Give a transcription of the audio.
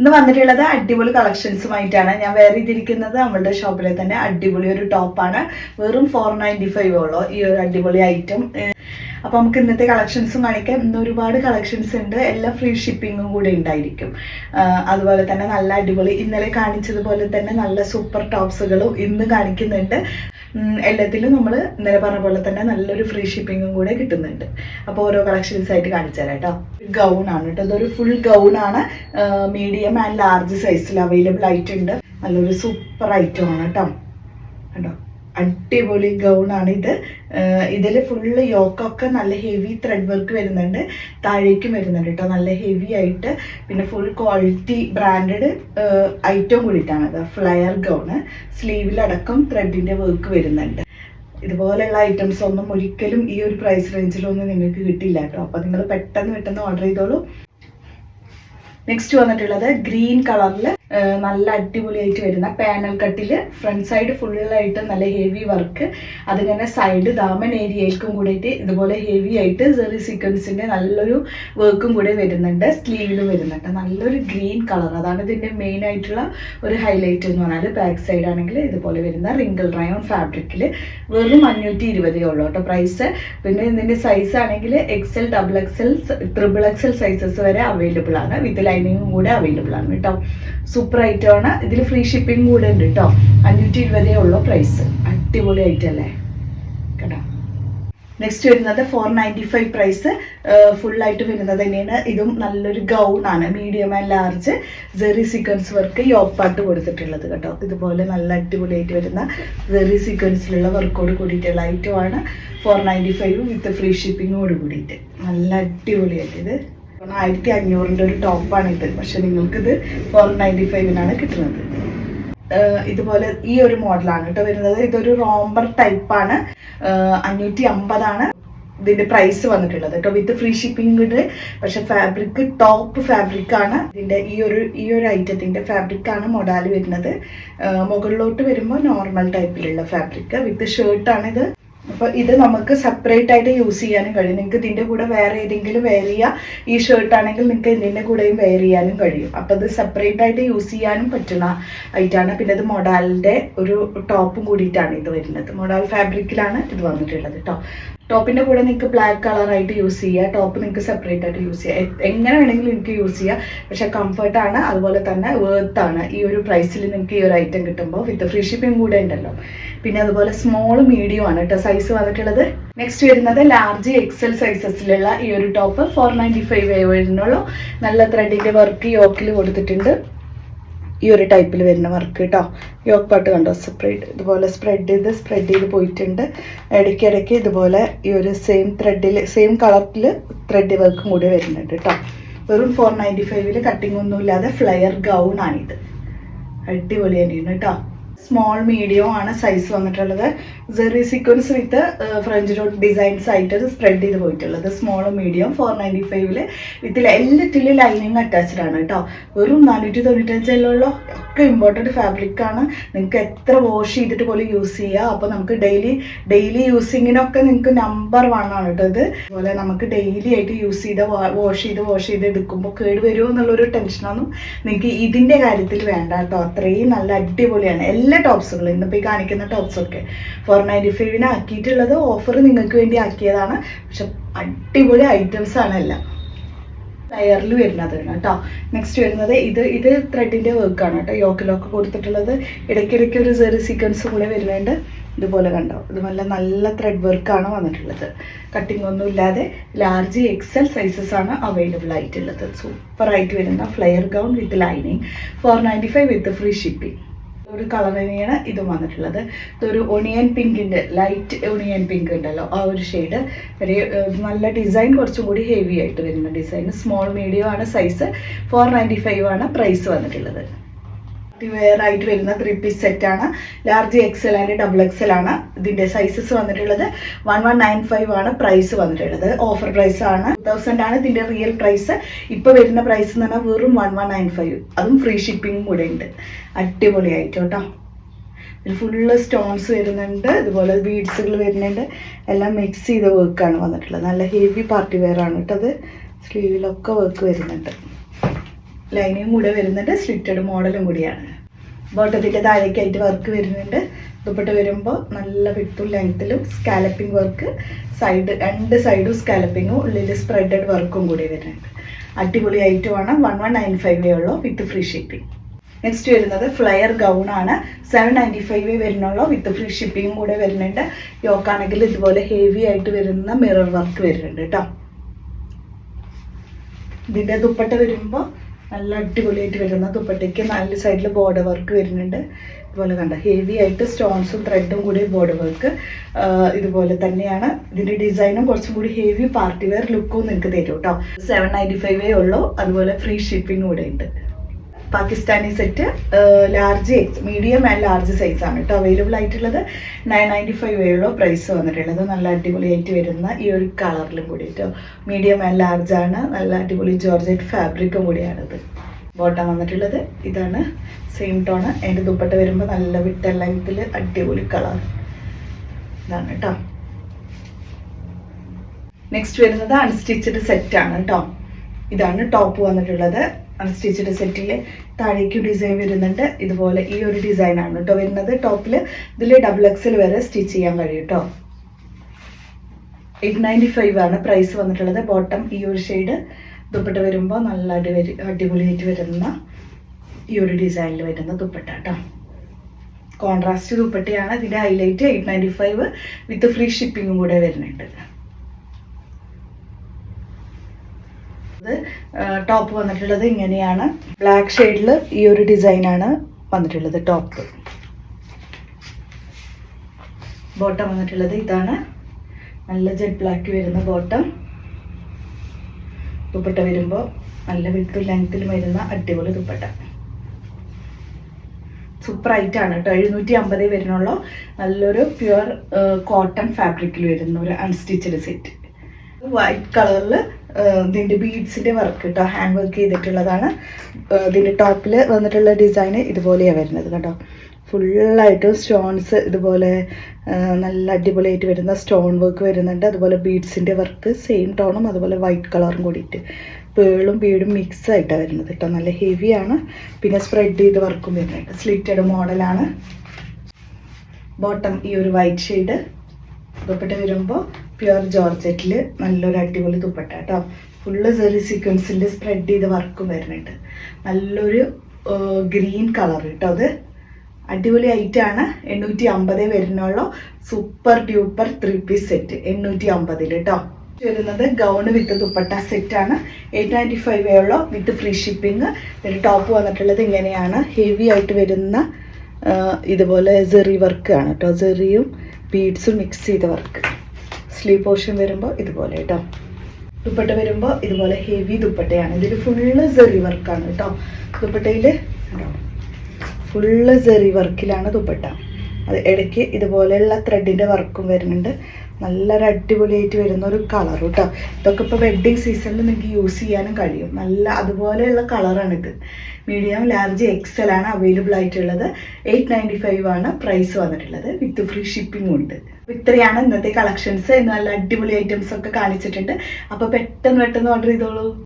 ഇന്ന് വന്നിട്ടുള്ളത് അടിപൊളി കളക്ഷൻസുമായിട്ടാണ്. ഞാൻ വേറെ ഇതിരിക്കുന്നത് നമ്മളുടെ ഷോപ്പിലെ തന്നെ അടിപൊളി ഒരു ടോപ്പാണ് വെറും ഫോർ നയന്റി ഫൈവ് ഉള്ളൂ. ഈ ഒരു അടിപൊളി ഐറ്റം അപ്പോൾ നമുക്ക് ഇന്നത്തെ കളക്ഷൻസും കാണിക്കാം. ഇന്ന് ഒരുപാട് കളക്ഷൻസ് ഉണ്ട്. എല്ലാം ഫ്രീ ഷിപ്പിങ്ങും കൂടെ ഉണ്ടായിരിക്കും. അതുപോലെ തന്നെ നല്ല അടിപൊളി. ഇന്നലെ കാണിച്ചതുപോലെ തന്നെ നല്ല സൂപ്പർ ടോപ്സുകളും ഇന്ന് കാണിക്കുന്നുണ്ട്. എല്ലാത്തിലും നമ്മൾ ഇന്നലെ പറഞ്ഞ പോലെ തന്നെ നല്ലൊരു ഫ്രീ ഷിപ്പിങ്ങും കൂടെ കിട്ടുന്നുണ്ട്. അപ്പോൾ ഓരോ കളക്ഷൻസ് ആയിട്ട് കാണിച്ചു തരാം കേട്ടോ ഗൗൺ ആണ് കേട്ടോ ഇതൊരു ഫുൾ ഗൗൺ ആണ്. മീഡിയം ആൻഡ് ലാർജ് സൈസിൽ അവൈലബിൾ ആയിട്ടുണ്ട്. നല്ലൊരു സൂപ്പർ ഐറ്റം ആണ് കേട്ടോ കണ്ടോ? അടിപൊളി ഗൗണാണ് ഇത്. ഇതിൽ ഫുള്ള് യോക്കൊക്കെ നല്ല ഹെവി ത്രെഡ് വർക്ക് വരുന്നുണ്ട്. താഴേക്കും വരുന്നുണ്ട് കേട്ടോ നല്ല ഹെവി ആയിട്ട് പിന്നെ ഫുൾ ക്വാളിറ്റി ബ്രാൻഡഡ് ഐറ്റം കൂടിയിട്ടാണ് ഇത്. ഫ്ലയർ ഗൗണ് സ്ലീവിലടക്കം ത്രെഡിന്റെ വർക്ക് വരുന്നുണ്ട്. ഇതുപോലെയുള്ള ഐറ്റംസ് ഒന്നും ഒരിക്കലും ഈ ഒരു പ്രൈസ് റേഞ്ചിലൊന്നും നിങ്ങൾക്ക് കിട്ടില്ല കേട്ടോ അപ്പോൾ നിങ്ങൾ പെട്ടെന്ന് പെട്ടെന്ന് ഓർഡർ ചെയ്തോളൂ. നെക്സ്റ്റ് വന്നിട്ടുള്ളത് ഗ്രീൻ കളറിൽ നല്ല അടിപൊളിയായിട്ട് വരുന്ന പാനൽ കട്ടിൽ ഫ്രണ്ട് സൈഡ് ഫുള്ളായിട്ട് നല്ല ഹെവി വർക്ക് അതിങ്ങനെ സൈഡ് ദാമൻ ഏരിയയിലേക്കും കൂടിയിട്ട് ഇതുപോലെ ഹെവി ആയിട്ട് സെറി സീക്വൻസിന്റെ നല്ലൊരു വർക്കും കൂടെ വരുന്നുണ്ട്. സ്ലീവിലും വരുന്നുണ്ട്. നല്ലൊരു ഗ്രീൻ കളർ അതാണ് ഇതിന്റെ മെയിൻ ആയിട്ടുള്ള ഒരു ഹൈലൈറ്റ് എന്ന് പറഞ്ഞാൽ ബാക്ക് സൈഡ് ആണെങ്കിൽ ഇതുപോലെ വരുന്ന റിങ്കിൾ റയോൺ ഫാബ്രിക്കിൽ വെറും അഞ്ഞൂറ്റി ഇരുപതേ ഉള്ളൂ കേട്ടോ പ്രൈസ് പിന്നെ ഇതിന്റെ സൈസ് ആണെങ്കിൽ XL double XL triple XL sizes വരെ അവൈലബിൾ ആണ്. വിത്ത് ലൈനിങ്ങും കൂടെ അവൈലബിൾ ആണ് കേട്ടോ. സൂപ്പർ ഐറ്റം ആണ്. ഇതിൽ ഫ്രീ ഷിപ്പിംഗ് കൂടെ ഉണ്ട് കേട്ടോ അഞ്ഞൂറ്റി ഇരുപതേ ഉള്ളൂ പ്രൈസ് അടിപൊളി ഐറ്റം അല്ലേ? കേട്ടോ നെക്സ്റ്റ് വരുന്നത് ഫോർ നയന്റി ഫൈവ് പ്രൈസ് ഫുള്ളായിട്ട് വരുന്നത് തന്നെയാണ്. ഇതും നല്ലൊരു ഗൗൺ ആണ്. മീഡിയം ആൻഡ് ലാർജ് ജെറി സീക്വൻസ് വർക്ക് യോപ്പാട്ട് കൊടുത്തിട്ടുള്ളത് കേട്ടോ. ഇതുപോലെ നല്ല അടിപൊളിയായിട്ട് വരുന്ന ജെറി സീക്വൻസിലുള്ള വർക്കോട് കൂടിയിട്ടുള്ള ഐറ്റമാണ് four ninety five with free ഷിപ്പിങ്ങോട് കൂടിയിട്ട്. നല്ല അടിപൊളിയായിട്ട് ഇത്. ആയിരത്തി അഞ്ഞൂറിന്റെ ഒരു ടോപ്പാണ് ഇത്. പക്ഷെ നിങ്ങൾക്കിത് ഫോർ നയന്റി ഫൈവിനാണ് കിട്ടുന്നത്. ഇതുപോലെ ഈ ഒരു മോഡലാണ് കേട്ടോ വരുന്നത്. ഇതൊരു റോംബർ ടൈപ്പാണ് അഞ്ഞൂറ്റി അമ്പതാണ് ഇതിന്റെ പ്രൈസ് വന്നിട്ടുള്ളത് കേട്ടോ. വിത്ത് ഫ്രീ ഷിപ്പിംഗ് പക്ഷെ ഫാബ്രിക് ടോപ്പ് ഫാബ്രിക് ആണ്. ഇതിന്റെ ഈ ഒരു ഈ ഒരു ഐറ്റത്തിന്റെ ഫാബ്രിക് ആണ് മൊഡാൽ വരുന്നത്. മുകളിലോട്ട് വരുമ്പോൾ നോർമൽ ടൈപ്പിലുള്ള ഫാബ്രിക് വിത്ത് ഷർട്ടാണ് ഇത് അപ്പൊ ഇത് നമുക്ക് സെപ്പറേറ്റ് ആയിട്ട് യൂസ് ചെയ്യാനും കഴിയും. നിങ്ങൾക്ക് ഇതിന്റെ കൂടെ വേറെ ഏതെങ്കിലും വെയർ ചെയ്യാം. ഈ ഷർട്ട് ആണെങ്കിൽ നിങ്ങൾക്ക് ഇതിന്റെ കൂടെയും വെയർ ചെയ്യാനും കഴിയും. അപ്പൊ ഇത് സെപ്പറേറ്റ് ആയിട്ട് യൂസ് ചെയ്യാനും പറ്റുന്ന ഐറ്റാണ് പിന്നെ ഇത് മൊഡാലിന്റെ ഒരു ടോപ്പും കൂടിയിട്ടാണ് ഇത് വരുന്നത്. മൊഡാൽ ഫാബ്രിക്കിലാണ് ഇത് വന്നിട്ടുള്ളത് കേട്ടോ ടോപ്പിന്റെ കൂടെ നിങ്ങൾക്ക് ബ്ലാക്ക് കളറായിട്ട് യൂസ് ചെയ്യുക ടോപ്പ് നിങ്ങൾക്ക് സെപ്പറേറ്റ് ആയിട്ട് യൂസ് ചെയ്യുക എങ്ങനെ വേണമെങ്കിലും നിങ്ങൾക്ക് യൂസ് ചെയ്യാം. പക്ഷെ കംഫർട്ടാണ് അതുപോലെ തന്നെ വേർത്ത് ആണ്. ഈ ഒരു പ്രൈസിൽ നിങ്ങൾക്ക് ഈ ഒരു ഐറ്റം കിട്ടുമ്പോൾ വിത്ത് ഫ്രീ ഷിപ്പിംഗ് കൂടെ ഉണ്ടല്ലോ. പിന്നെ അതുപോലെ സ്മോൾ മീഡിയം ആണ് കേട്ടോ സൈസ് വന്നിട്ടുള്ളത്. നെക്സ്റ്റ് വരുന്നത് ലാർജ് എക്സൽ സൈസസിലുള്ള ഈ ഒരു ടോപ്പ് ഫോർ നയന്റി ഫൈവ് വരുന്നുള്ളൂ നല്ല ത്രെഡിന്റെ വർക്ക് യോക്കിൽ കൊടുത്തിട്ടുണ്ട്. ഈ ഒരു ടൈപ്പിൽ വരുന്ന വർക്ക് കേട്ടോ യോക്ക് പാട്ട് കണ്ടോ? സെപ്പറേറ്റ് ഇതുപോലെ സ്പ്രെഡ് ചെയ്ത് സ്പ്രെഡ് ചെയ്ത് പോയിട്ടുണ്ട്. ഇടയ്ക്കിടയ്ക്ക് ഇതുപോലെ ഈ ഒരു സെയിം ത്രെഡിൽ സെയിം കളറിൽ ത്രെഡ് വർക്കും കൂടി വരുന്നുണ്ട് കേട്ടോ വെറും ഫോർ നയന്റി ഫൈവിൽ കട്ടിംഗ് ഒന്നുമില്ലാതെ ഫ്ലയർ ഗൗൺ ആണിത്. അടിപൊളി തന്നെയാണ് കേട്ടോ സ്മോൾ മീഡിയം ആണ് സൈസ് വന്നിട്ടുള്ളത്. Jerry sequence with French road designs ആയിട്ട് സ്പ്രെഡ് ചെയ്ത് പോയിട്ടുള്ളത്. സ്മോൾ മീഡിയം ഫോർ നയന്റി ഫൈവിൽ വിത്തിൽ എല്ലാറ്റിലും ലൈനിങ് അറ്റാച്ച്ഡ് ആണ് കേട്ടോ വെറും നാനൂറ്റി തൊണ്ണൂറ്റഞ്ചിലുള്ള ഒക്കെ ഇമ്പോർട്ടന്റ് ഫാബ്രിക് ആണ്. നിങ്ങൾക്ക് എത്ര വാഷ് ചെയ്തിട്ട് പോലും യൂസ് ചെയ്യുക അപ്പോൾ നമുക്ക് ഡെയിലി ഡെയിലി യൂസിങ്ങിനൊക്കെ നിങ്ങൾക്ക് നമ്പർ വൺ ആണ് കേട്ടോ ഇത്. അതുപോലെ നമുക്ക് ഡെയിലി ആയിട്ട് യൂസ് ചെയ്ത് വാഷ് ചെയ്ത് വാഷ് ചെയ്ത് എടുക്കുമ്പോൾ കേട് വരുമോ എന്നുള്ളൊരു ടെൻഷനൊന്നും നിങ്ങൾക്ക് ഇതിന്റെ കാര്യത്തിൽ വേണ്ട കേട്ടോ അത്രയും നല്ല അടിപൊളിയാണ്. എല്ലാ ടോപ്സുകളും ഇന്നിപ്പോൾ ഈ കാണിക്കുന്ന ടോപ്സൊക്കെ ഫോർ നയന്റി ഫൈവിന് ആക്കിയിട്ടുള്ളത് ഓഫർ നിങ്ങൾക്ക് വേണ്ടി ആക്കിയതാണ്. പക്ഷെ അടിപൊളി ഐറ്റംസ് ആണ് എല്ലാം. ലെയറിൽ വരുന്നത് കേട്ടോ. നെക്സ്റ്റ് വരുന്നത് ഇത് ഇത് ത്രെഡിന്റെ വർക്കാണ് കേട്ടോ. യോക്കിലൊക്കെ കൊടുത്തിട്ടുള്ളത്. ഇടയ്ക്കിടയ്ക്ക് ഒരു ചെറിയ സീക്വൻസ് കൂടെ വരുന്നുണ്ട്. ഇതുപോലെ കണ്ടോ? ഇത് നല്ല നല്ല ത്രെഡ് വർക്കാണ് വന്നിട്ടുള്ളത്. കട്ടിംഗ് ഒന്നും ഇല്ലാതെ ലാർജ് എക്സൽ സൈസസ് ആണ് അവൈലബിൾ ആയിട്ടുള്ളത്. സൂപ്പറായിട്ട് വരുന്ന flare gown with lining four ninety five with free shipping ഒരു കളർ തന്നെയാണ് ഇതും വന്നിട്ടുള്ളത്. ഇതൊരു ഒണിയൻ പിങ്കിന്റെ ലൈറ്റ് ഒണിയൻ പിങ്ക് ഉണ്ടല്ലോ ആ ഒരു ഷെയ്ഡ് ഒരു നല്ല ഡിസൈൻ കുറച്ചും കൂടി ഹെവി ആയിട്ട് വരുന്ന ഡിസൈൻ സ്മോൾ മീഡിയം ആണ് സൈസ് ഫോർ നയന്റി ഫൈവ് ആണ് പ്രൈസ് വന്നിട്ടുള്ളത്. വെയർ ആയിട്ട് വരുന്ന ത്രീ പീസ് സെറ്റ് ആണ്. Large XL and double XL ആണ് ഇതിന്റെ സൈസസ് വന്നിട്ടുള്ളത്. വൺ വൺ നയൻ ഫൈവ് ആണ് പ്രൈസ് വന്നിട്ടുള്ളത്. ഓഫർ പ്രൈസ് ആണ്. ടു തൗസൻഡ് ആണ് ഇതിന്റെ റിയൽ പ്രൈസ് ഇപ്പൊ വരുന്ന പ്രൈസ് എന്ന് പറഞ്ഞാൽ വെറും വൺ വൺ നയൻ ഫൈവ് അതും ഫ്രീ ഷിപ്പിംഗ് കൂടെ ഉണ്ട്. അടിപൊളിയായിട്ട് കേട്ടോ. ഇതിൽ ഫുള്ള് സ്റ്റോൺസ് വരുന്നുണ്ട്. ഇതുപോലെ ബീഡ്സുകൾ വരുന്നുണ്ട്. എല്ലാം മിക്സ് ചെയ്ത വർക്കാണ് വന്നിട്ടുള്ളത്. നല്ല ഹെവി പാർട്ടി വെയർ ആണ് കേട്ടോ അത്. സ്ലീവിലൊക്കെ വർക്ക് വരുന്നുണ്ട്. ലൈനിങ്ങും കൂടെ വരുന്നുണ്ട് സ്ലിറ്റഡ് മോഡലും കൂടിയാണ്. ബോട്ടത്തിന്റെ താഴേക്കായിട്ട് വർക്ക് വരുന്നുണ്ട്. ദുപ്പട്ട വരുമ്പോൾ നല്ല വിട്ടും ലെങ്ത്തിലും സ്കാലപ്പിംഗ് വർക്ക് സൈഡ് രണ്ട് സൈഡും സ്കാലപ്പിങ്ങും ഉള്ളിൽ സ്പ്രെഡഡ് വർക്കും കൂടി വരുന്നുണ്ട്. അടിപൊളി വേണം. വൺ വൺ നയൻ ഫൈവേ ഉള്ളൂ വിത്ത് ഫ്രീ ഷിപ്പിംഗ് നെക്സ്റ്റ് വരുന്നത് ഫ്ലയർ ഗൗൺ ആണ്. സെവൻ നയന്റി ഫൈവ് വരുന്നുള്ളൂ വിത്ത് ഫ്രീ ഷിപ്പിംഗും കൂടെ വരുന്നുണ്ട്. യോക്കാണെങ്കിൽ ഇതുപോലെ ഹെവി ആയിട്ട് വരുന്ന മിറർ വർക്ക് വരുന്നുണ്ട് കേട്ടോ ഇതിന്റെ ദുപ്പട്ട വരുമ്പോൾ നല്ല അടിപൊളിയായിട്ട് വരുന്ന ദുപ്പട്ടയ്ക്ക് നാല് സൈഡിൽ ബോർഡർ വർക്ക് വരുന്നുണ്ട്. ഇതുപോലെ കണ്ട ഹെവി ആയിട്ട് സ്റ്റോൺസും ത്രെഡും കൂടി ബോർഡർ വർക്ക് ഇതുപോലെ തന്നെയാണ്. ഇതിന്റെ ഡിസൈനും കുറച്ചും കൂടി ഹെവി പാർട്ടി വെയർ ലുക്കും നിങ്ങൾക്ക് തരും കേട്ടോ സെവൻ നയന്റി ഫൈവേ ഉള്ളൂ. അതുപോലെ ഫ്രീ ഷിപ്പിംഗ് കൂടെ ഉണ്ട് Pakistani set large X medium and large size ആണ് കേട്ടോ അവൈലബിൾ ആയിട്ടുള്ളത്. നയൻ നയന്റി ഫൈവ് ഉള്ളൂ പ്രൈസ് വന്നിട്ടുള്ളത്. നല്ല അടിപൊളിയായിട്ട് വരുന്ന ഈ ഒരു കളറിലും കൂടി കേട്ടോ. മീഡിയം ആൻഡ് ലാർജ് ആണ്. നല്ല അടിപൊളി ജോർജറ്റ് ഫാബ്രിക്കും കൂടിയാണിത് ബോട്ടം വന്നിട്ടുള്ളത്. ഇതാണ് സെയിം ടോണ് അതിന്റെ ദുപ്പട്ട വരുമ്പോൾ നല്ല വിട്ട ലെങ്ത്തിൽ അടിപൊളി കളർ ഇതാണ് കേട്ടോ. നെക്സ്റ്റ് വരുന്നത് അൺസ്റ്റിച്ചഡ് സെറ്റ് ആണ് കേട്ടോ. ഇതാണ് ടോപ്പ് വന്നിട്ടുള്ളത്. അൺസ്റ്റിച്ചഡ് സെറ്റിൽ താഴേക്ക് ഡിസൈൻ വരുന്നുണ്ട്. ഇതുപോലെ ഈ ഒരു ഡിസൈൻ ആണ് കേട്ടോ വരുന്നത്. ടോപ്പിൽ ഇതിൽ ഡബിൾ എക്സിൽ വരെ സ്റ്റിച്ച് ചെയ്യാൻ കഴിയും കേട്ടോ എയ്റ്റ് നയന്റി ഫൈവ് ആണ് പ്രൈസ് വന്നിട്ടുള്ളത്. ബോട്ടം ഈ ഒരു ഷെയ്ഡ് ദുപ്പട്ട വരുമ്പോൾ നല്ല അടിപൊളി അടിപൊളിയായിട്ട് വരുന്ന ഈ ഒരു ഡിസൈനിൽ വരുന്ന ദുപ്പട്ട കേട്ടോ കോൺട്രാസ്റ്റ് ദുപ്പട്ടയാണ്. ഇതിന്റെ highlight eight ninety five with free ഷിപ്പിങ്ങും കൂടെ വരുന്നുണ്ട്. ടോപ്പ് വന്നിട്ടുള്ളത് ഇങ്ങനെയാണ്. ബ്ലാക്ക് ഷെയ്ഡിൽ ഈ ഒരു ഡിസൈനാണ് വന്നിട്ടുള്ളത് ടോപ്പ് ബോട്ടം വന്നിട്ടുള്ളത് ഇതാണ്. നല്ല ജെഡ് ബ്ലാക്ക് വരുന്ന ബോട്ടം ദുപ്പട്ട വരുമ്പോൾ നല്ല വിട്ടും ലെങ്ത്തിൽ വരുന്ന അടിപൊളി ദുപ്പട്ട. സൂപ്പർ ആണ് കേട്ടോ. എഴുന്നൂറ്റി അമ്പതേ വരുന്നുള്ളൂ. നല്ലൊരു പ്യുവർ കോട്ടൺ ഫാബ്രിക്കിൽ വരുന്ന ഒരു അൺസ്റ്റിച്ചഡ് സെറ്റ് വൈറ്റ് കളറിൽ ഇതിന്റെ ബീഡ്സിന്റെ വർക്ക് കേട്ടോ ഹാൻഡ് വർക്ക് ചെയ്തിട്ടുള്ളതാണ്. ഇതിന്റെ ടോപ്പിൽ വന്നിട്ടുള്ള ഡിസൈന് ഇതുപോലെയാണ് വരുന്നത് കേട്ടോ ഫുള്ളായിട്ടും സ്റ്റോൺസ് ഇതുപോലെ നല്ല അടിപൊളിയായിട്ട് വരുന്ന സ്റ്റോൺ വർക്ക് വരുന്നുണ്ട്. അതുപോലെ ബീഡ്സിന്റെ വർക്ക് സെയിം ടോണും അതുപോലെ വൈറ്റ് കളറും കൂടിയിട്ട്. പേളും ബീഡും മിക്സ് ആയിട്ടാണ് വരുന്നത് കേട്ടോ നല്ല ഹെവിയാണ് പിന്നെ സ്പ്രെഡ് ചെയ്ത് വർക്കും വരുന്നുണ്ട്. സ്ലിറ്റഡ് മോഡലാണ് ബോട്ടം ഈ ഒരു വൈറ്റ് ഷെയ്ഡ് ദുപ്പട്ട വരുമ്പോൾ പ്യുവർ ജോർജറ്റിൽ നല്ലൊരു അടിപൊളി ദുപ്പട്ട കേട്ടോ ഫുള്ള് ചെറിയ സീക്വൻസിന്റെ സ്പ്രെഡ് ചെയ്ത വർക്കും വരുന്നുണ്ട്. നല്ലൊരു ഗ്രീൻ കളർ കേട്ടോ അത്. അടിപൊളി ഐറ്റാണ് എണ്ണൂറ്റി അമ്പതേ വരുന്നുള്ളൂ. Super duper three piece set എണ്ണൂറ്റി അമ്പതിൽ കേട്ടോ വരുന്നത് ഗൗണ് വിത്ത് ദുപ്പട്ട സെറ്റാണ് എയ്റ്റ് നയന്റി ഫൈവ് ഉള്ളൂ. വിത്ത് ഫ്രീ ഷിപ്പിംഗ് ഒരു ടോപ്പ് വന്നിട്ടുള്ളത് ഇങ്ങനെയാണ്. ഹെവി ആയിട്ട് വരുന്ന ഇതുപോലെ ജെറി വർക്കാണ് കേട്ടോ ജെറിയും ബീഡ്സും മിക്സ് ചെയ്ത വർക്ക് സ്ലീവ് പോർഷൻ വരുമ്പോൾ ഇതുപോലെ കേട്ടോ ദുപ്പട്ട വരുമ്പോൾ ഇതുപോലെ ഹെവി ദുപ്പട്ടയാണ്. ഇതിൽ ഫുള്ള് സെറി വർക്കാണ് കേട്ടോ ദുപ്പട്ടയിൽ ഫുള്ള് സെറി വർക്കിലാണ് ദുപ്പട്ട. അത് ഇടയ്ക്ക് ഇതുപോലെയുള്ള ത്രെഡിന്റെ വർക്കും വരുന്നുണ്ട്. നല്ലൊരു അടിപൊളിയായിട്ട് വരുന്ന ഒരു കളർ കേട്ടോ ഇതൊക്കെ ഇപ്പോൾ വെഡ്ഡിങ് സീസണിൽ നിങ്ങൾക്ക് യൂസ് ചെയ്യാനും കഴിയും. നല്ല അതുപോലെയുള്ള കളറാണിത് മീഡിയം ലാർജ് എക്സൽ ആണ് അവൈലബിൾ ആയിട്ടുള്ളത്. എയ്റ്റ് നയന്റി ഫൈവ് ആണ് പ്രൈസ് വന്നിട്ടുള്ളത്. വിത്ത് ഫ്രീ ഷിപ്പിംഗ് ഉണ്ട്. ഇത്രയാണ് ഇന്നത്തെ കളക്ഷൻസ് നല്ല അടിപൊളി ഐറ്റംസ് ഒക്കെ കാണിച്ചിട്ടുണ്ട്. അപ്പോൾ പെട്ടെന്ന് പെട്ടെന്ന് ഓർഡർ ചെയ്തോളൂ.